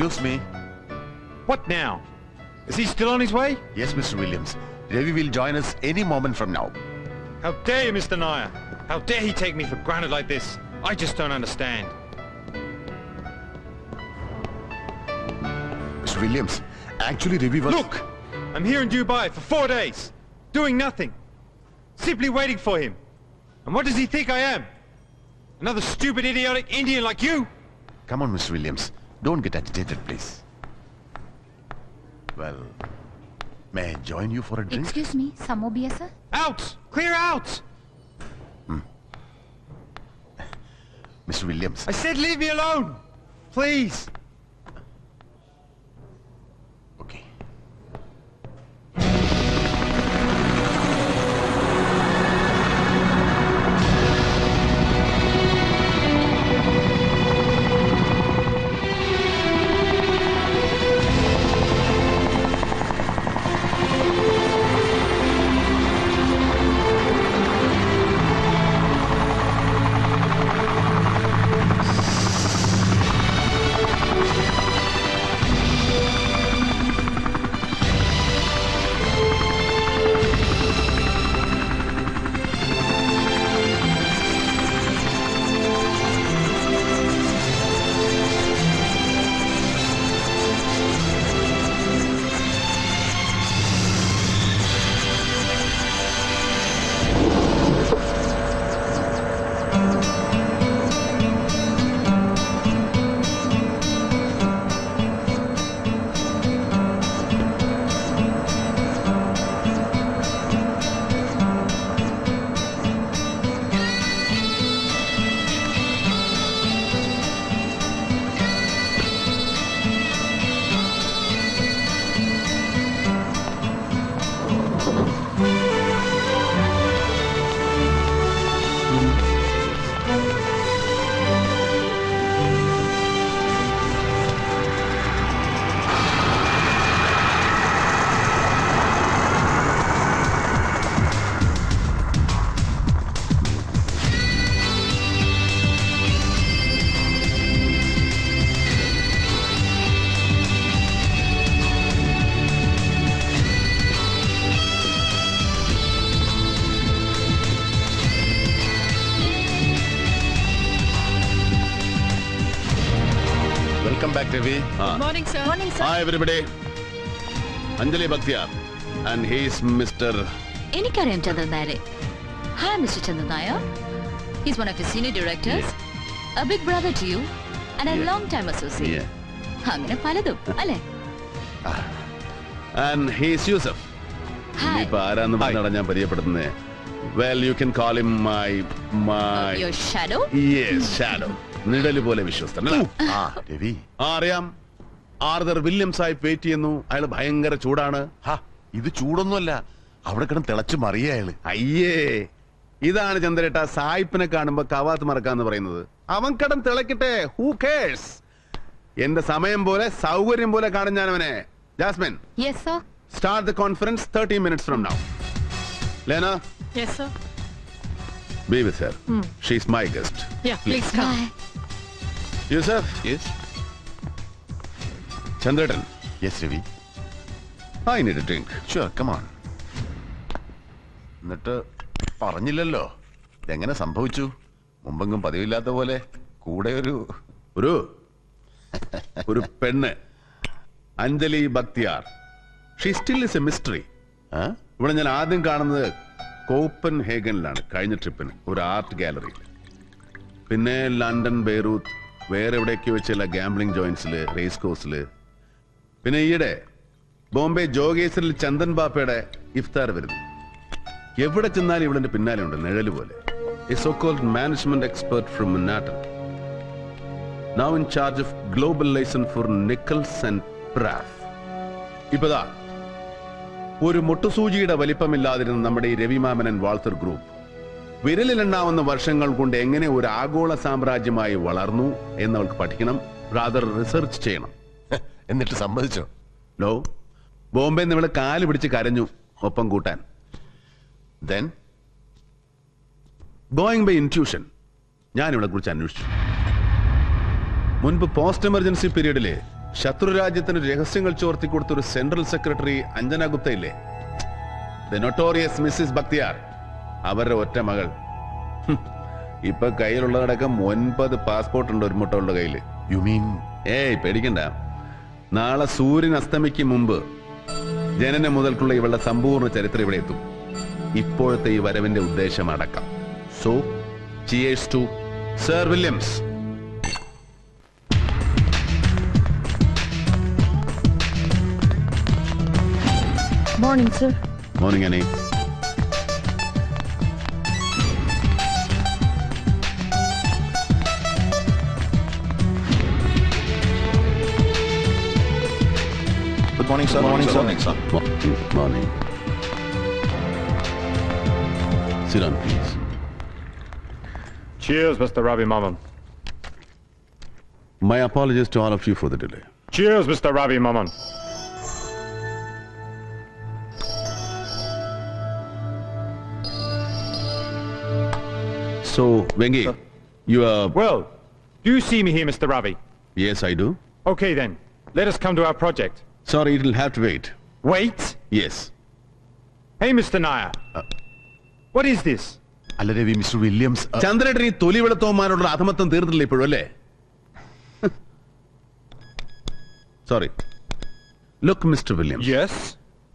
Excuse me. What now? Is he still on his way? Yes, Mr. Williams. Ravi will join us any moment from now. How dare you, Mr. Nair? How dare he take me for granted like this? I just don't understand. Mr. Williams, actually Ravi was... Look! I'm here in Dubai for four days, doing nothing. Simply waiting for him. And what does he think I am? Another stupid, idiotic Indian like you? Come on, Mr. Williams. Don't get agitated, please. Well, may I join you for a drink? Excuse me, some more beer, sir? Out! Clear out! Hmm. Mr. Williams, I said leave me alone! Please! Welcome back Ravi Morning, sir. Morning, sir. Hi, everybody. Anjali Bhaktiyar. And he's Mr. എനിക്കറിയാം ചന്ദ്രൻ നായരെ hi mister Chandran Nair he's one of you senior directors a big brother to you and a Yeah. Long time associate. അങ്ങനെ പലതും അല്ലേ and he's Yusuf hi ഇനിയിപ്പോ ആരാന്ന് പറഞ്ഞാണ് ഞാൻ പരിചയപ്പെടുന്നത് well you can call him my my your shadow yes shadow നിഴൽ പോലെ വിശ്വസ്തൻ. അല്ലേ? ആ രവി. ആ അറിയാം. ആർദർ വില്യംസ് ആയി വെയിറ്റ് ചെയ്യുന്നു. അയാൾ ഭയങ്കര ചൂടാണ്. ഹാ ഇത് ചൂടൊന്നുമല്ല. അവിടെ കിടന്ന് തിളച്ചു മറിയ അയാൾ. അയ്യേ. ഇതാണ് ചന്ദ്രേട്ട സായിപ്പിനെ കാണുമ്പോ കവാത്ത് മറക്കാന്ന് പറയുന്നത്. അവൻ കടം തിളക്കട്ടെ. ഹൂ കേഴ്സ് എന്റെ സമയം പോലെ സൗകര്യം പോലെ കാണും ഞാൻ അവനെ Jasmine. Yes sir start the conference thirty minutes from now Lena? Yes sir be with sir she's my guest yeah please come. Yusuf yes Chandrettan yes Ravi I need drink sure on എന്നിട്ട് പറഞ്ഞില്ലല്ലോ. ഇതെങ്ങനെ സംഭവിച്ചു? മുമ്പെങ്കും പതിവില്ലാത്ത പോലെ കൂടെ ഒരു ഒരു ഒരു പെണ്ണ്. Anjali Bakhtiyar she still is a mystery? ഇവിടെ ഞാൻ ആദ്യം കാണുന്നത് കോപ്പൻ ഹേഗനിലാണ് കഴിഞ്ഞ ട്രിപ്പിന്. ഒരു ആർട്ട് ഗാലറിയിൽ. പിന്നെ ലണ്ടൻ ബെയ്റൂത്ത് വേറെ എവിടെയൊക്കെ വെച്ചുള്ള ഗാംബ്ലിംഗ് ജോയിന്റ്സിൽ റേസ് കോഴ്സിൽ പിന്നെ ഈയിടെ ബോംബെ ജോഗേശ്വരിൽ ചന്ദൻ ബാപ്പയുടെ ഇഫ്താർ വരുന്നു. എവിടെ ചെന്നാലും ഇവിടെ പിന്നാലെ ഉണ്ട് നിഴൽ പോലെ. So called management expert from മുന്നാട്ടൻ now in charge of global licence for nickels and പ്രാഫ് ഇപ്പതാ ഒരു മുട്ടുസൂചിയുടെ വലിപ്പമില്ലാതിരുന്ന നമ്മുടെ ഈ രവിമാമനൻ വാൾത്തർ ഗ്രൂപ്പ് വിരലിലെണ്ണാവുന്ന വർഷങ്ങൾ കൊണ്ട് എങ്ങനെ ഒരു ആഗോള സാമ്രാജ്യമായി വളർന്നു എന്ന് എന്നവൾക്ക് പഠിക്കണം ബ്രാദർ റിസർച്ച് ചെയ്യണം. എന്നിട്ട് സമ്മതിച്ചോ? ലോ ബോംബെ നിങ്ങൾ കാൽ പിടിച്ച് കരഞ്ഞു ഒപ്പം കൂട്ടാൻ. ദെൻ ഗോയിങ് ബൈ ഇൻട്യൂഷൻ ഞാൻ ഇവിടെ കുറിച്ച് അന്വേഷിച്ചു. മുൻപ് പോസ്റ്റ് എമർജൻസി പീരീഡിൽ ശത്രു രാജ്യത്തിന് രഹസ്യങ്ങൾ ചോർത്തി കൊടുത്ത ഒരു സെൻട്രൽ സെക്രട്ടറി അഞ്ജന ഗുപ്ത ഇല്ലേ ദ നൊട്ടോറിയസ് മിസ്സിസ് ബക്തിയാർ അവരുടെ ഒറ്റ മകൾ. ഇപ്പൊ കയ്യിലുള്ളതടക്കം ഒൻപത് പാസ്പോർട്ട് ഉണ്ട് ഒരു മുട്ടകളുടെ കയ്യിൽ. യു മീൻ ഏയ് പേടിക്കണ്ട. നാളെ സൂര്യൻ അസ്തമിക്കും മുമ്പ് ജനനം മുതൽക്കുള്ള ഇവളുടെ സമ്പൂർണ ചരിത്രം ഇവിടെ എത്തും. ഇപ്പോഴത്തെ ഈ വരവിന്റെ ഉദ്ദേശം അടക്കം. So cheers to sir Williams morning sir morning Ani Morning, sir. Morning, morning sir. sir. Morning, sir. Morning. morning. Sit down, please. Cheers, Mr. Ravi Maman. My apologies to all of you for the delay. Cheers, Mr. Ravi Maman. So, Vengi, you are... Well, do you see me here, Mr. Ravi? Yes, I do. Okay then, let us come to our project. Sorry, it'll have to wait. Wait! Yes. Hey, Mr. Nair. What is this? അല്ല Ravi mister Williams അ, ചന്ദ്രേട്ടൻ ഈ തൊലി വെളുത്തവന്മാരോടുള്ള അധമത്വം തീർന്നില്ല ഇപ്പോഴും അല്ലേ sorry look mister Williams Yes?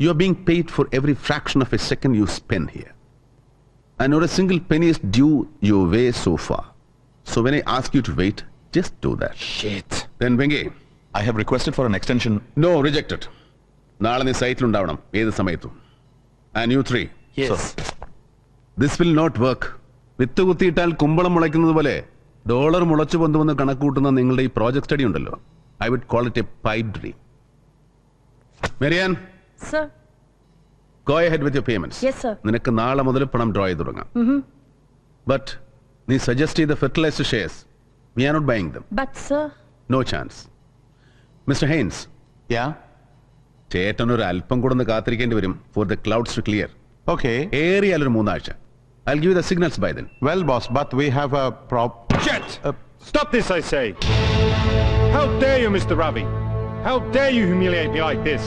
You are being paid for every fraction of a second you spend here. And not a single penny is due your way so far. So when I ask you to wait, just do that. Shit. Then Vengi, I have requested for an extension no rejected നാളെ നീ സൈറ്റിലുണ്ടാവണം. ഏത് സമയത്തും. And you three Yes. This will not work with കുത്തിയിട്ടാൽ കുമ്പളം മുളയ്ക്കുന്നത് പോലെ dollar മുളച്ചു പൊന്തുമെന്ന് കണക്കൂട്ടുന്ന നിങ്ങളുടെ ഈ പ്രോജക്ട് സ്റ്റഡി ഉണ്ടല്ലോ. I would call it a pipe dream Marian Sir. Go ahead with your payment Yes, sir. നിനക്ക് നാളെ മുതൽ പണം ഡ്രോ ചെയ്ത് തുടങ്ങാം. ബട്ട് നീ സജസ്റ്റ് ചെയ്ത fertilised shares we are not buying them But, sir. No chance mister Heinz Yeah? ചേട്ടൻ ഒരു അല്പം കൂടെ ഒന്ന് കാത്തിരിക്കേണ്ടി വരും for the clouds to clear Okay. ഏറിയാൽ ഒരു മൂന്നാഴ്ച I give the signals by then Well, boss, but we have a prob... Shit! Stop this, I say! How dare you, Mr. Ravi? How dare you humiliate me like this?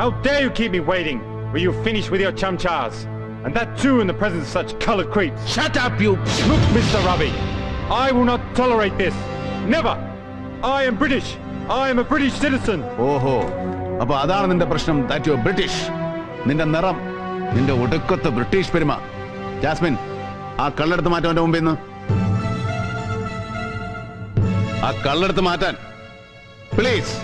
How dare you keep me waiting when you finish with your chumchars? And that too in the presence of such colored creeps. Shut up you Look, Mr. Ravi, I will not tolerate this. Never! I am British. I am a British citizen. ഓഹോ അപ്പൊ അതാണ് നിന്റെ പ്രശ്നം that you British നിന്റെ നിറം നിന്റെ ഒടുക്കത്തെ British പെരുമ ജാസ്മിൻ ആ കള്ളെടുത്ത് മാറ്റാൻ അവന്റെ മുമ്പിൽ നിന്ന് ആ കള്ളെടുത്ത് മാറ്റാൻ please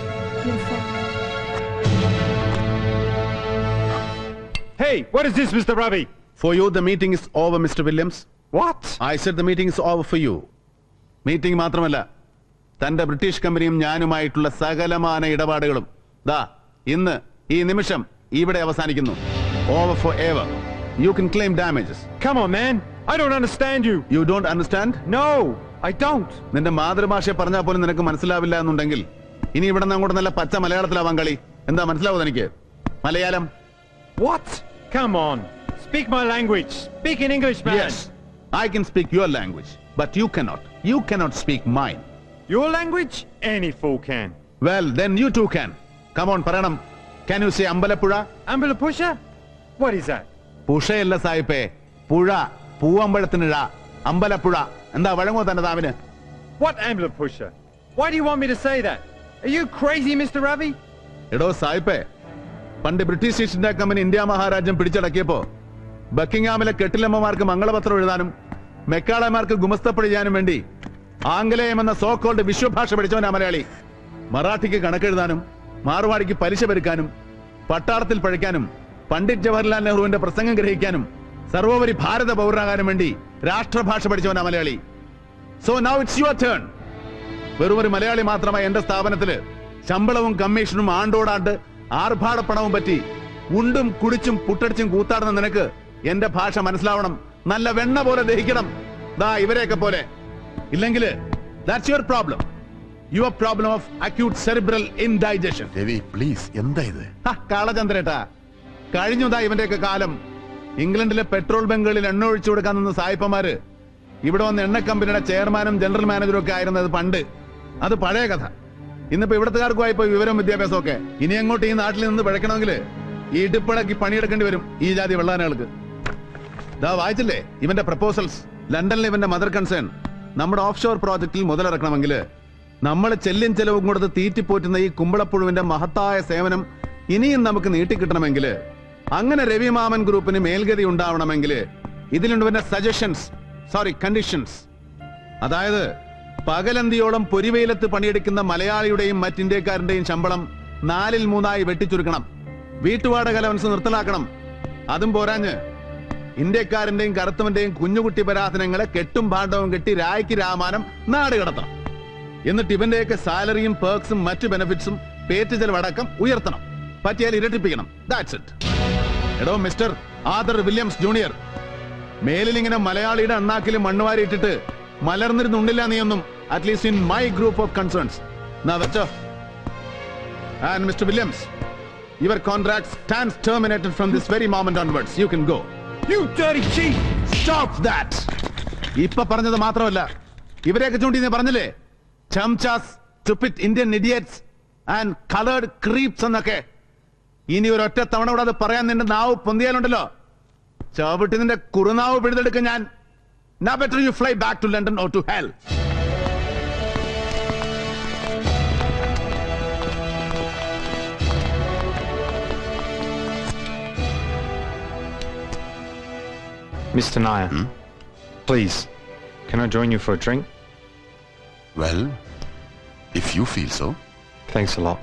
Hey, what is this, Mr. Ravi? For you, the meeting is over, Mr. Williams. What? I said the meeting is over for you. Meeting മാത്രമല്ല തന്റെ ബ്രിട്ടീഷ് കമ്പനിയും ഞാനുമായിട്ടുള്ള സകലമാന ഇടപാടുകളും. ദാ ഇന്ന് ഈ നിമിഷം ഇവിടെ അവസാനിക്കുന്നു. Over for ever you can claim damages come on man I don't understand you you don't understand no I don't നിന്റെ മാതൃഭാഷ പറഞ്ഞാൽ പോലും നിനക്ക് മനസ്സിലാവില്ല എന്നുണ്ടെങ്കിൽ ഇനി ഇവിടെ നിന്ന് അങ്ങോട്ട് നല്ല പച്ച മലയാളത്തിലാവാൻ കളി. എന്താ മനസ്സിലാവും എനിക്ക് Malayalam. What come on speak my language speak in English man yes I can speak your language but you cannot you cannot speak mine Your language? Any fool can. Well then you too can come on പറയണം can you say Ambalappuzha Ambula pusher? What is that? പുഴയല്ല സായിപ്പേ പുഴ പൂവമ്പഴത്തിനിഴ അമ്പലപ്പുഴ എന്താ വഴങ്ങോ തന്റെ താവിന് What ambula pusher? Why do you want me to say that? Are you crazy, Mr. Ravi? എടോ സായിപ്പേ പണ്ട് British East India company India മഹാരാജ്യം പിടിച്ചടക്കിയപ്പോ ബക്കിംഗ്ഹാമിലെ കെട്ടിലമ്മമാർക്ക് മംഗളപത്രം എഴുതാനും മെക്കാളമാർക്ക് ഗുമസ്തപ്പണി ചെയ്യാനും വേണ്ടി ആംഗലേയം എന്ന സോ കോൾഡ് വിശ്വഭാഷ പഠിച്ചവനാ മലയാളി. മറാഠിക്ക് കണക്കെഴുതാനും മാർവാടിക്ക് പലിശ പെരുക്കാനും പട്ടാളത്തിൽ പഴിക്കാനും പണ്ഡിറ്റ് ജവഹർലാൽ നെഹ്റുവിന്റെ പ്രസംഗം ഗ്രഹിക്കാനും സർവോപരി ഭാരത പൗരനാകാനും വേണ്ടി രാഷ്ട്രഭാഷ പഠിച്ചവനാ Malayali. So now it's your turn വെറും ഒരു മലയാളി മാത്രമായി എന്റെ സ്ഥാപനത്തിൽ ശമ്പളവും കമ്മീഷനും ആണ്ടോടാണ്ട് ആർഭാടപ്പണവും പറ്റി ഉണ്ടും കുടിച്ചും പുട്ടടിച്ചും കൂത്താടുന്ന നിനക്ക് എന്റെ ഭാഷ മനസ്സിലാവണം. നല്ല വെണ്ണ പോലെ ദഹിക്കണം. ദാ ഇവരെയൊക്കെ പോലെ. ഇല്ലെങ്കിൽ that's your problem your problem of acute cerebral indigestion Ravi please എന്താ ഇത്? കാളചന്ദ്രേട്ടാ. കഴിഞ്ഞതാ ഇവന്റെയൊക്കെ കാലം. ഇംഗ്ലണ്ടിലെ പെട്രോൾ ബങ്കുകളിൽ എണ്ണ ഒഴിച്ചു കൊടുക്കാൻ നിന്ന സായിപ്പമാര് ഇവിടെ വന്ന് എണ്ണ കമ്പനിയുടെ ചെയർമാനും ജനറൽ മാനേജറും ഒക്കെ ആയിരുന്നത് പണ്ട്. അത് പഴയ കഥ. ഇന്നിപ്പോ ഇവിടത്തുകാർക്കും ആയിപ്പോ വിവരം വിദ്യാഭ്യാസം ഒക്കെ. ഇനി അങ്ങോട്ട് ഈ നാട്ടിൽ നിന്ന് പിഴക്കണമെങ്കിൽ ഈ ഇടുപ്പിളക്കി പണിയെടുക്കേണ്ടി വരും ഈ ജാതി വെള്ളാനകൾക്ക്. ദാ വായിച്ചില്ലേ? ഇവന്റെ പ്രപ്പോസൽസ് ലണ്ടനിലെ ഇവന്റെ മദർ കൺസേൺ നമ്മുടെ ഓഫ്ഷോർ പ്രോജക്റ്റിൽ മുതലിറക്കണമെങ്കിൽ നമ്മൾ ചെല്ലും ചെലവും കൊടുത്ത് തീറ്റിപ്പോറ്റുന്ന ഈ കുമ്പളപ്പുഴുവിന്റെ മഹത്തായ സേവനം ഇനിയും നമുക്ക് നീട്ടിക്കിട്ടണമെങ്കിൽ അങ്ങനെ രവിമാമൻ ഗ്രൂപ്പിന് മേൽഗതി ഉണ്ടാവണമെങ്കിൽ ഇതിലുണ്ട് പിന്നെ സജഷൻസ് സോറി കണ്ടീഷൻസ് അതായത് പകലന്തിയോളം പൊരിവെയിലത്ത് പണിയെടുക്കുന്ന മലയാളിയുടെയും മറ്റിന്ത്യക്കാരന്റെയും ശമ്പളം നാലിൽ മൂന്നായി വെട്ടിച്ചുരുക്കണം. വീട്ടുവാടക അലവൻസ് നിർത്തലാക്കണം. അതും പോരാഞ്ഞ് ഇന്ത്യക്കാരന്റെയും കറുത്തവന്റെയും കുഞ്ഞുകുട്ടി പരാധനങ്ങളെ കെട്ടും പാണ്ഡവും കെട്ടി രായ്ക്ക് രാമാനം നാട് കടത്തണം. എന്നിട്ട് ഇവന്റെയൊക്കെ സാലറിയും പേർക്സും മറ്റു ബെനഫിറ്റ്സും പേറ്റ് ചെലവടക്കം ഉയർത്തണം. പറ്റിയാൽ ഇരട്ടിപ്പിക്കണം. ദാറ്റ്സ് ഇറ്റ് എടോ മിസ്റ്റർ ആദർ വില്യംസ് ജൂനിയർ മേലിൽ ഇങ്ങനെ മലയാളിയുടെ അണ്ണാക്കിൽ മണ്ണുവാരി ഇട്ടിട്ട് മലർന്നിരുന്നുണ്ടില്ല നീയൊന്നും at least in my group of concerns എന്നാ വെച്ചോ. And mister Williams your contract stands terminated from this very moment onwards you can go ഇപ്പൊ പറഞ്ഞത് മാത്രമല്ല ഇവരെയൊക്കെ ചൂണ്ടി നീ പറഞ്ഞില്ലേ? ചംചാസ് stupid Indian idiots and coloured creeps എന്നൊക്കെ. ഇനി ഒരു ഒറ്റ തവണ കൂടെ അത് പറയാൻ നിന്റെ നാവ് പൊന്തിയാലുണ്ടല്ലോ. ചവിട്ടി നിന്റെ കുറുനാവ് പിഴുതെടുക്ക ഞാൻ Now better you fly back to London or to hell. Mr. Nair, hmm? please, can I join you for a drink? Well, if you feel so. Thanks a lot.